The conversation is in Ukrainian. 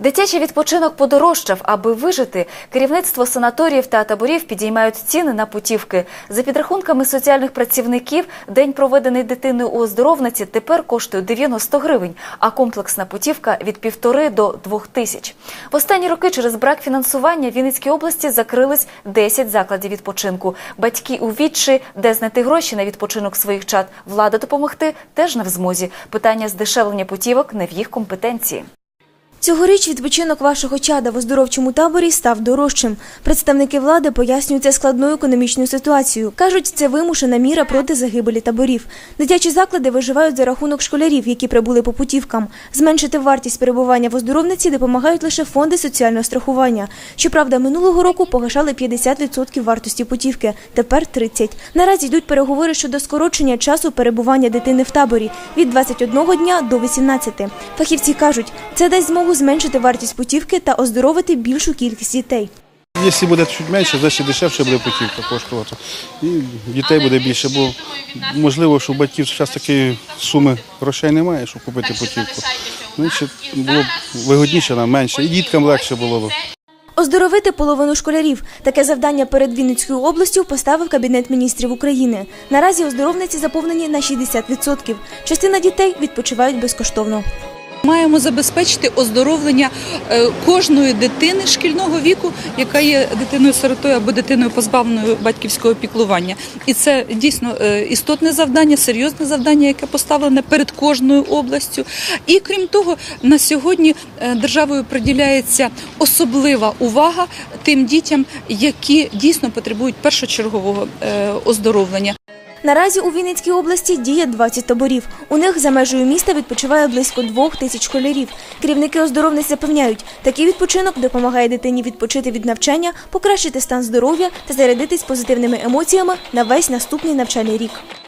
Дитячий відпочинок подорожчав. Аби вижити, керівництво санаторіїв та таборів підіймають ціни на путівки. За підрахунками соціальних працівників, день проведений дитиною у оздоровниці тепер коштує 90 гривень, а комплексна путівка від півтори до двох тисяч. В останні роки через брак фінансування в Вінницькій області закрились 10 закладів відпочинку. Батьки у відчі, де знайти гроші на відпочинок своїх чад, влада допомогти теж не в змозі. Питання здешевлення путівок не в їх компетенції. Цьогоріч відпочинок вашого чада в оздоровчому таборі став дорожчим. Представники влади пояснюють це складною економічною ситуацією. Кажуть, це вимушена міра проти загибелі таборів. Дитячі заклади виживають за рахунок школярів, які прибули по путівкам. Зменшити вартість перебування в оздоровниці допомагають лише фонди соціального страхування. Щоправда, минулого року погашали 50% вартості путівки, тепер 30%. Наразі йдуть переговори щодо скорочення часу перебування дитини в таборі від 21 дня до 18. Фахівці кажуть, це дасть змогу зменшити вартість путівки та оздоровити більшу кількість дітей. Якщо буде чуть менше, значить дешевше буде путівка коштувати. І дітей буде більше, бо можливо, що у батьків зараз такої суми грошей немає, щоб купити путівку. Значить, було б вигодніше нам менше, і діткам легше було б. Оздоровити половину школярів. Таке завдання перед Вінницькою областю поставив Кабінет міністрів України. Наразі оздоровниці заповнені на 60%. Частина дітей відпочивають безкоштовно. Маємо забезпечити оздоровлення е, кожної дитини шкільного віку, яка є дитиною сиротою або дитиною позбавленою батьківського піклування. І це дійсно е, істотне завдання, серйозне завдання, яке поставлене перед кожною областю. І крім того, на сьогодні е, державою приділяється особлива увага тим дітям, які дійсно потребують першочергового оздоровлення. Наразі у Вінницькій області діє 20 таборів. У них за межею міста відпочиває близько двох тисяч школярів. Керівники оздоровниць запевняють, такий відпочинок допомагає дитині відпочити від навчання, покращити стан здоров'я та зарядитись позитивними емоціями на весь наступний навчальний рік.